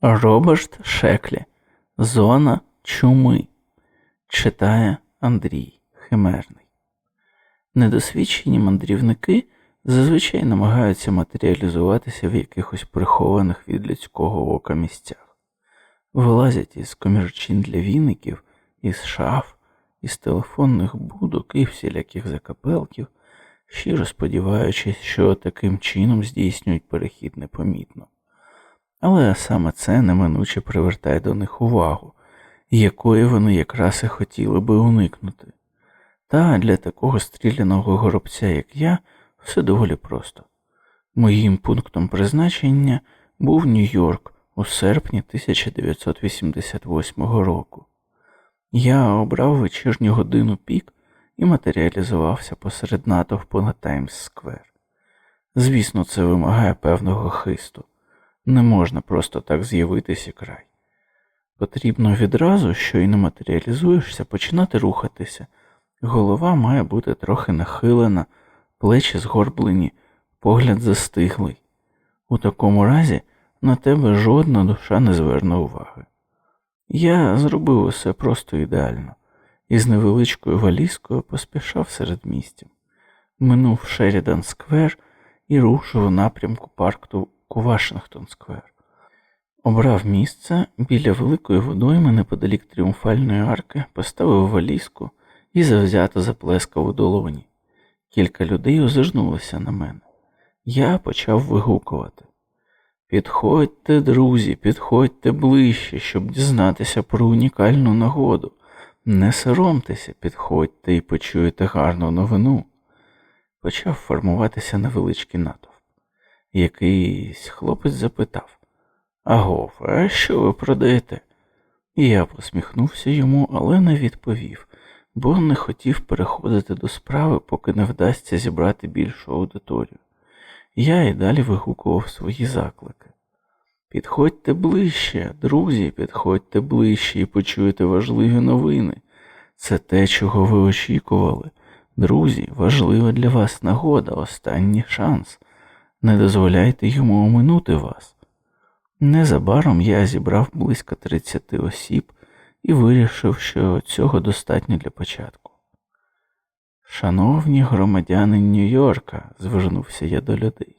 Роберт Шеклі. Зона чуми. Читає Андрій Химерний. Недосвідчені мандрівники зазвичай намагаються матеріалізуватися в якихось прихованих від людського ока місцях, вилазять із комірчин для віників, із шаф, із телефонних будок і всіляких закапелків, щиро сподіваючись, що таким чином здійснюють перехід непомітно. Але саме це неминуче привертає до них увагу, якої вони якраз і хотіли би уникнути. Та для такого стріляного горобця, як я, все доволі просто. Моїм пунктом призначення був Нью-Йорк у серпні 1988 року. Я обрав вечірню годину пік і матеріалізувався посеред натовпу на Таймс-сквер. Звісно, це вимагає певного хисту. Не можна просто так з'явитися край. Потрібно відразу, що і не матеріалізуєшся, починати рухатися. Голова має бути трохи нахилена, плечі згорблені, погляд застиглий. У такому разі на тебе жодна душа не зверне уваги. Я зробив усе просто ідеально і з невеличкою валізкою поспішав серед містів, минув Шерідан Сквер і рушив у напрямку парку Вашингтон Сквер. Обрав місце біля великої водойми неподалік тріумфальної арки, поставив валізку і завзято заплескав у долоні. Кілька людей озирнулося на мене. Я почав вигукувати. Підходьте, друзі, підходьте ближче, щоб дізнатися про унікальну нагоду. Не соромтеся, підходьте і почуєте гарну новину. Почав формуватися невеличкий натовп. Якийсь хлопець запитав Агов, а що ви продаєте? Я посміхнувся йому, але не відповів, бо не хотів переходити до справи, поки не вдасться зібрати більшу аудиторію. Я і далі вигукував свої заклики. Підходьте ближче, друзі, підходьте ближче і почуєте важливі новини. Це те, чого ви очікували. Друзі, важлива для вас нагода, останній шанс. Не дозволяйте йому оминути вас. Незабаром я зібрав близько 30 осіб і вирішив, що цього достатньо для початку. Шановні громадяни Нью-Йорка, звернувся я до людей,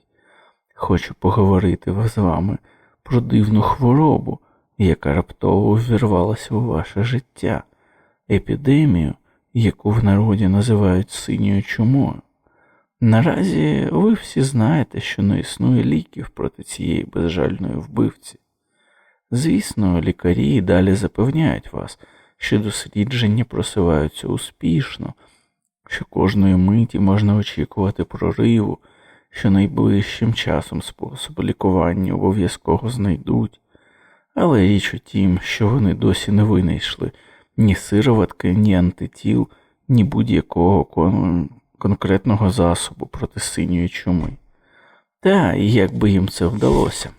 хочу поговорити з вами про дивну хворобу, яка раптово ввірвалася у ваше життя, епідемію, яку в народі називають синьою чумою. Наразі ви всі знаєте, що не існує ліків проти цієї безжальної вбивці. Звісно, лікарі далі запевняють вас, що дослідження просуваються успішно, що кожної миті можна очікувати прориву, що найближчим часом способ лікування обов'язково знайдуть, але річ у тім, що вони досі не винайшли ні сироватки, ні антитіл, ні будь-якого конкретного засобу проти синьої чуми. Та і як би їм це вдалося.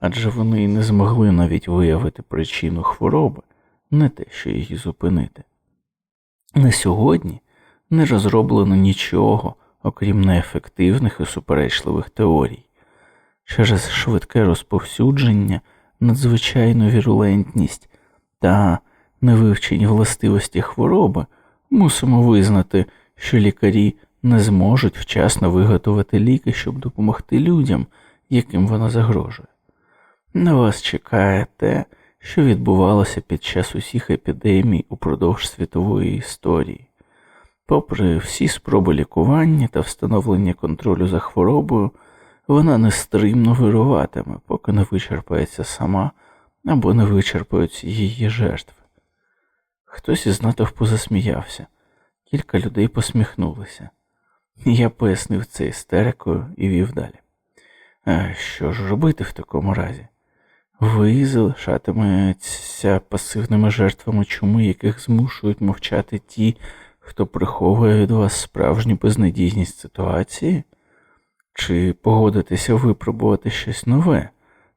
Адже вони не змогли навіть виявити причину хвороби, не те, що її зупинити. На сьогодні не розроблено нічого, окрім неефективних і суперечливих теорій. Через швидке розповсюдження, надзвичайну вірулентність та невивчені властивості хвороби мусимо визнати, що лікарі не зможуть вчасно виготовити ліки, щоб допомогти людям, яким вона загрожує. На вас чекає те, що відбувалося під час усіх епідемій упродовж світової історії. Попри всі спроби лікування та встановлення контролю за хворобою, вона нестримно вируватиме, поки не вичерпається сама або не вичерпаються її жертви. Хтось із натовпу засміявся, кілька людей посміхнулися. Я пояснив це істерикою і вів далі. А що ж робити в такому разі? Ви залишатиметеся пасивними жертвами чуми, яких змушують мовчати ті, хто приховує від вас справжню безнадійність ситуації? Чи погодитеся випробувати щось нове,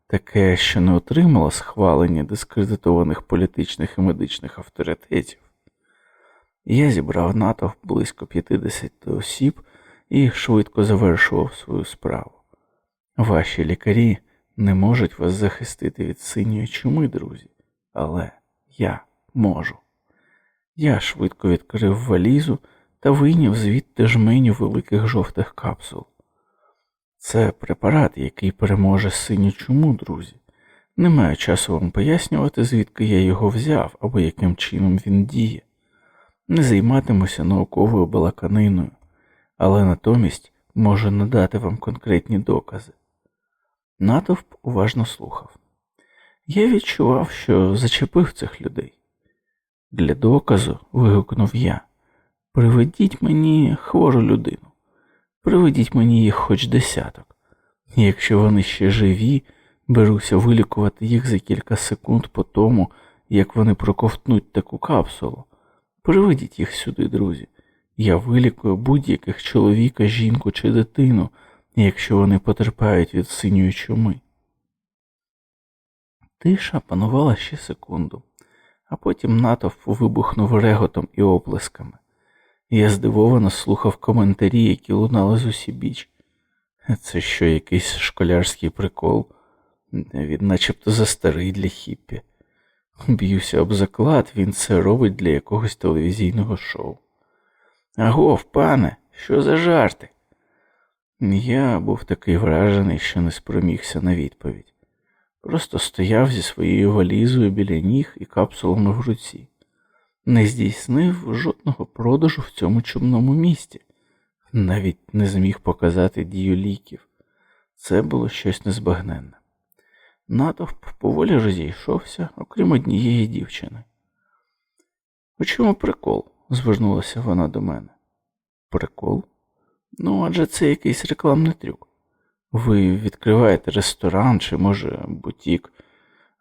таке, що не отримало схвалення дискредитованих політичних і медичних авторитетів? Я зібрав натовп близько 50 осіб і швидко завершував свою справу. Ваші лікарі не можуть вас захистити від синьої чуми, друзі, але я можу. Я швидко відкрив валізу та вийняв звідти жменю великих жовтих капсул. Це препарат, який переможе синю чуму, друзі. Не маю часу вам пояснювати, звідки я його взяв або яким чином він діє. Не займатимуся науковою балаканиною, але натомість можу надати вам конкретні докази. Натовп уважно слухав. Я відчував, що зачепив цих людей. Для доказу вигукнув я. Приведіть мені хвору людину, приведіть мені їх хоч десяток. Якщо вони ще живі, беруся вилікувати їх за кілька секунд по тому, як вони проковтнуть таку капсулу. Приведіть їх сюди, друзі. Я вилікую будь-яких чоловіка, жінку чи дитину, якщо вони потерпають від синьої чуми. Тиша панувала ще секунду, а потім натовп вибухнув реготом і оплесками. Я здивовано слухав коментарі, які лунали з усібіч. Це що, якийсь школярський прикол, він начебто застарий для хіппі. Б'юся об заклад, він це робить для якогось телевізійного шоу. Агов, пане, що за жарти? Я був такий вражений, що не спромігся на відповідь. Просто стояв зі своєю валізою біля ніг і капсулами в руці, не здійснив жодного продажу в цьому чумному місті, навіть не зміг показати дію ліків. Це було щось незбагненне. Натовп поволі розійшовся, окрім однієї дівчини. У чому прикол? звернулася вона до мене. Прикол? Ну, адже це якийсь рекламний трюк. Ви відкриваєте ресторан чи, може, бутік.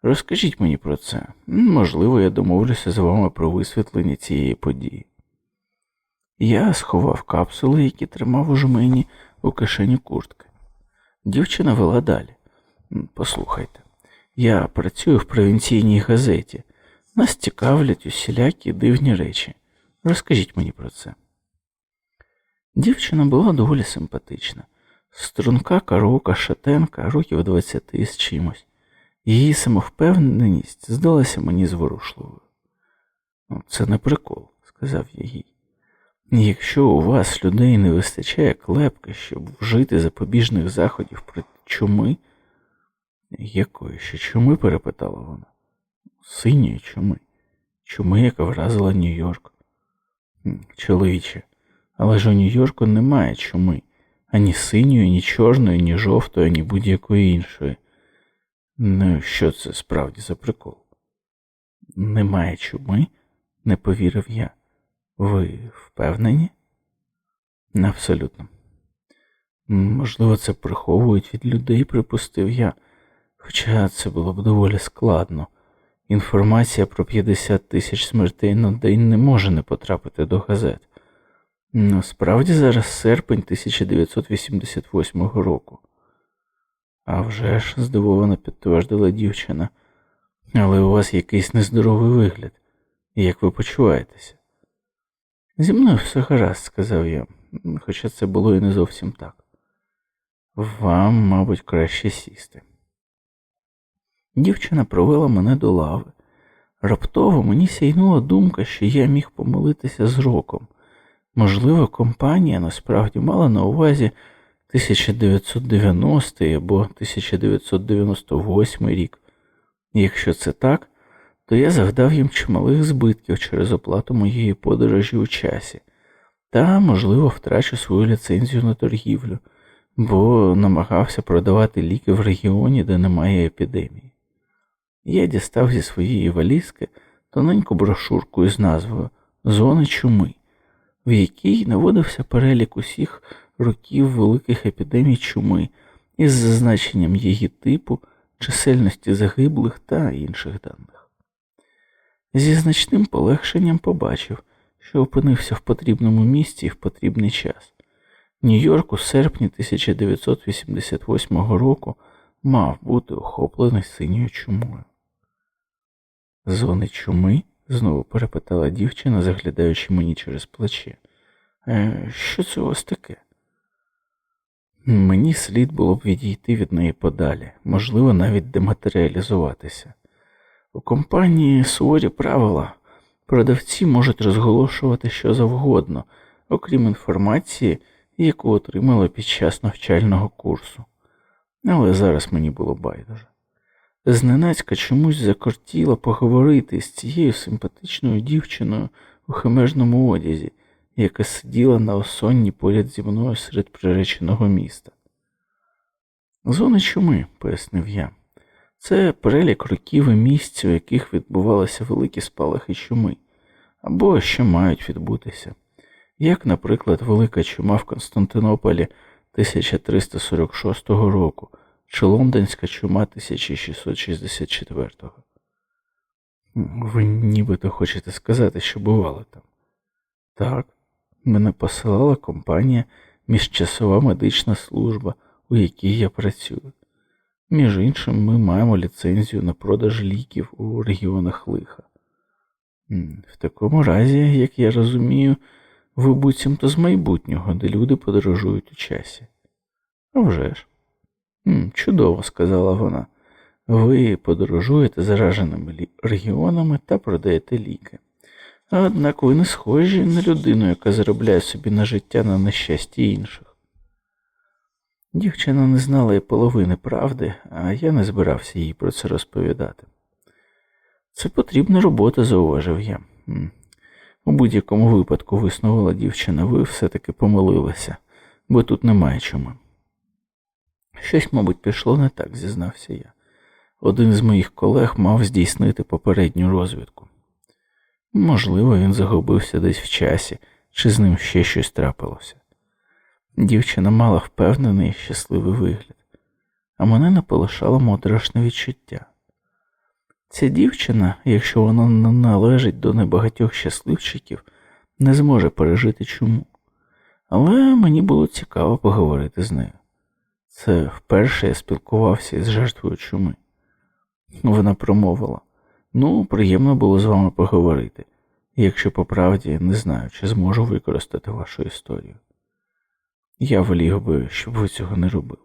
Розкажіть мені про це. Можливо, я домовлюся з вами про висвітлення цієї події. Я сховав капсули, які тримав у жмені у кишені куртки. Дівчина вела далі. Послухайте, я працюю в провінційній газеті. Нас цікавлять усілякі дивні речі. Розкажіть мені про це. Дівчина була доволі симпатична, струнка карока шатенка, років двадцяти з чимось. Її самовпевненість здалася мені зворушливою. «Ну, це не прикол, сказав я їй. Якщо у вас людей не вистачає клепки, щоб вжити запобіжних заходів проти чуми, якої ще чуми? перепитала вона. Синьої чуми, чуми, яка вразила Нью-Йорк. Чоловіче, але ж у Нью-Йорку немає чуми, ані синьої, ні чорної, ні жовтої, ні будь-якої іншої. Ну, що це справді за прикол? Немає чуми, не повірив я. Ви впевнені? Абсолютно. Можливо, це приховують від людей, припустив я, хоча це було б доволі складно. Інформація про 50 тисяч смертей на день не може не потрапити до газет. Насправді зараз серпень 1988 року. «А вже ж, здивовано підтвердила дівчина, але у вас якийсь нездоровий вигляд. Як ви почуваєтеся? Зі мною все гаразд, сказав я, хоча це було і не зовсім так. Вам, мабуть, краще сісти. Дівчина провела мене до лави. Раптово мені сяйнула думка, що я міг помилитися з роком. Можливо, компанія насправді мала на увазі 1990 або 1998 рік. Якщо це так, то я завдав їм чималих збитків через оплату моєї подорожі у часі, та, можливо, втрачу свою ліцензію на торгівлю, бо намагався продавати ліки в регіоні, де немає епідемії. Я дістав зі своєї валізки тоненьку брошурку із назвою Зони чуми, в якій наводився перелік усіх років великих епідемій чуми із зазначенням її типу, чисельності загиблих та інших даних. Зі значним полегшенням побачив, що опинився в потрібному місці і в потрібний час. Нью-Йорк у серпні 1988 року мав бути охоплений синьою чумою. Зони чуми? знову перепитала дівчина, заглядаючи мені через плече. «Е, Що це у вас таке? Мені слід було б відійти від неї подалі, можливо, навіть дематеріалізуватися. У компанії суворі правила продавці можуть розголошувати що завгодно, окрім інформації, яку отримали під час навчального курсу. Але зараз мені було байдуже. Зненацька чомусь закортіло поговорити з цією симпатичною дівчиною у химежному одязі, яка сиділа на осонні поряд зі мною серед приреченого міста. Зони чуми, пояснив я, це перелік років і місць, у яких відбувалися великі спалахи чуми, або що мають відбутися, як, наприклад, велика чума в Константинополі 1346 року чи лондонська чума 1664. Ви нібито хочете сказати, що бували там? Так, мене посилала компанія міжчасова медична служба, у якій я працюю. Між іншим, ми маємо ліцензію на продаж ліків у регіонах лиха. В такому разі, як я розумію, ви буцімто з майбутнього, де люди подорожують у часі. А вже ж. Чудово, сказала вона. Ви подорожуєте зараженими регіонами та продаєте ліки. Однак ви не схожі на людину, яка заробляє собі на життя на нещасті інших. Дівчина не знала і половини правди, а я не збирався їй про це розповідати. Це потрібна робота, зауважив я. У будь-якому випадку виснувала дівчина, ви все-таки помилилися, бо тут немає чому. Щось, мабуть, пішло не так, зізнався я. Один з моїх колег мав здійснити попередню розвідку. Можливо, він загубився десь в часі, чи з ним ще щось трапилося. Дівчина мала впевнений і щасливий вигляд, а мене не полишало відчуття. Ця дівчина, якщо вона не належить до небагатьох щасливчиків, не зможе пережити чому. Але мені було цікаво поговорити з нею. Це вперше я спілкувався із жертвою чуми. Вона промовила ну, приємно було з вами поговорити, якщо по правді не знаю, чи зможу використати вашу історію. Я волів би, щоб ви цього не робили.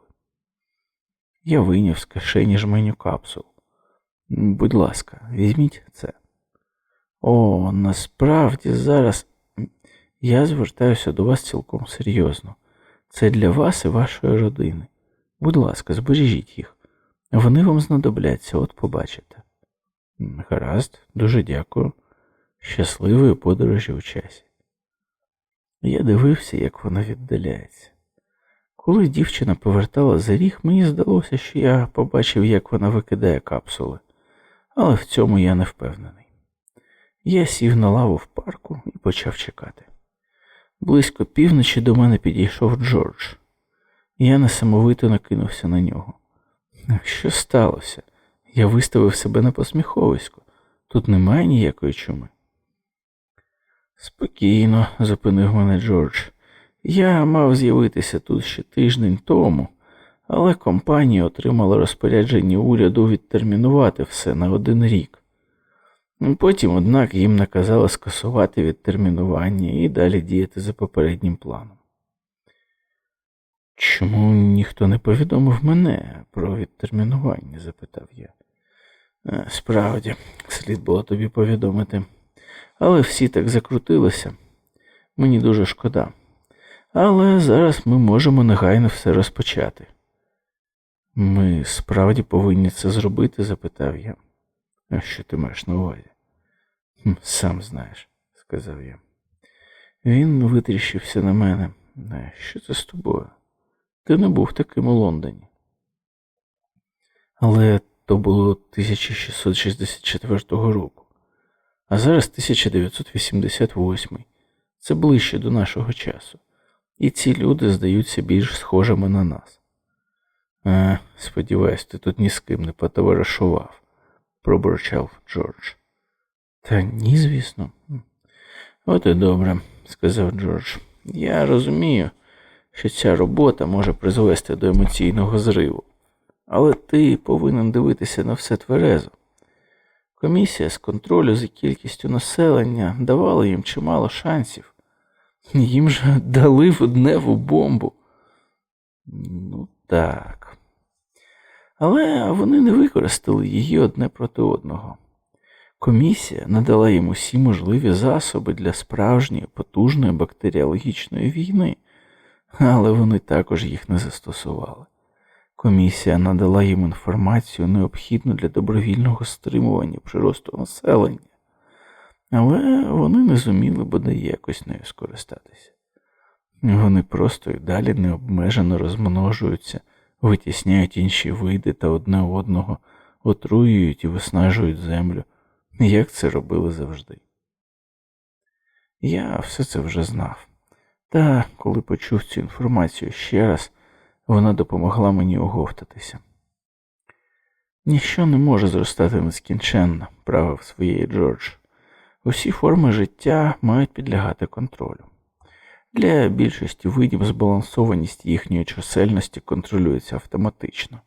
Я вийняв з кишені жменю капсул. Будь ласка, візьміть це. О, насправді зараз я звертаюся до вас цілком серйозно. Це для вас і вашої родини. Будь ласка, збережіть їх. Вони вам знадобляться, от побачите. Гаразд, дуже дякую. Щасливої подорожі у часі. Я дивився, як вона віддаляється. Коли дівчина повертала за ріг, мені здалося, що я побачив, як вона викидає капсули, але в цьому я не впевнений. Я сів на лаву в парку і почав чекати. Близько півночі до мене підійшов Джордж. Я несамовито накинувся на нього. Що сталося? Я виставив себе на посміховисько. Тут немає ніякої чуми. Спокійно, зупинив мене Джордж. Я мав з'явитися тут ще тиждень тому, але компанія отримала розпорядження уряду відтермінувати все на один рік. Потім, однак, їм наказали скасувати відтермінування і далі діяти за попереднім планом. Чому ніхто не повідомив мене про відтермінування? запитав я. «Е, справді, слід було тобі повідомити. Але всі так закрутилися. Мені дуже шкода. Але зараз ми можемо негайно все розпочати. Ми справді повинні це зробити? запитав я. А що ти маєш на увазі? Сам знаєш, сказав я. Він витріщився на мене. «Е, що це з тобою? Ти не був таким у Лондоні. Але то було 1664 року, а зараз 1988. Це ближче до нашого часу, і ці люди здаються більш схожими на нас. А, сподіваюсь, ти тут ні з ким не потоваришував, пробурчав Джордж. Та ні, звісно. От і добре, сказав Джордж. Я розумію що ця робота може призвести до емоційного зриву, але ти повинен дивитися на все тверезо. Комісія з контролю за кількістю населення давала їм чимало шансів. Їм же дали водневу бомбу. Ну так. Але вони не використали її одне проти одного. Комісія надала їм усі можливі засоби для справжньої потужної бактеріологічної війни, але вони також їх не застосували. Комісія надала їм інформацію, необхідну для добровільного стримування приросту населення, але вони не зуміли бодай якось нею скористатися. Вони просто і далі необмежено розмножуються, витісняють інші види та одне одного, отруюють і виснажують землю, як це робили завжди. Я все це вже знав, та коли почув цю інформацію ще раз, вона допомогла мені оговтатися. Ніщо не може зростати нескінченно, правив своєї Джордж. Усі форми життя мають підлягати контролю. Для більшості видів збалансованість їхньої чисельності контролюється автоматично.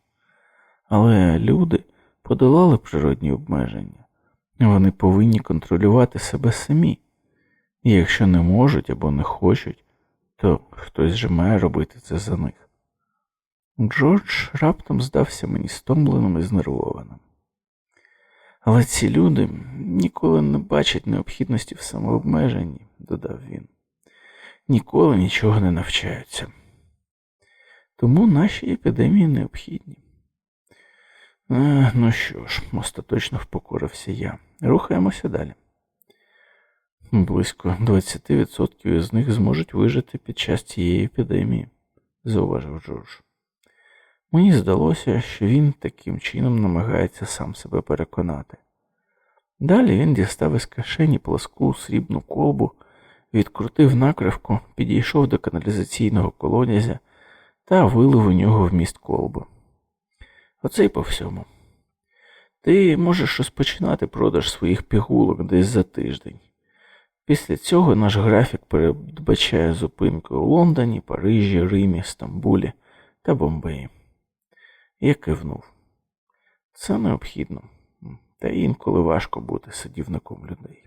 Але люди подолали природні обмеження, вони повинні контролювати себе самі, і якщо не можуть або не хочуть, то хтось же має робити це за них. Джордж раптом здався мені стомленим і знервованим. Але ці люди ніколи не бачать необхідності в самообмеженні, додав він, ніколи нічого не навчаються. Тому наші епідемії необхідні. А, ну що ж, остаточно впокорився я. Рухаємося далі. Близько 20% із них зможуть вижити під час цієї епідемії, зауважив Джордж. Мені здалося, що він таким чином намагається сам себе переконати. Далі він дістав із кишені пласку срібну колбу, відкрутив накривку, підійшов до каналізаційного колодязя та вилив у нього вміст колби. Оце й по всьому. Ти можеш розпочинати продаж своїх пігулок десь за тиждень. Після цього наш графік передбачає зупинки у Лондоні, Парижі, Римі, Стамбулі та Бомбеї. Я кивнув. Це необхідно, та інколи важко бути садівником людей.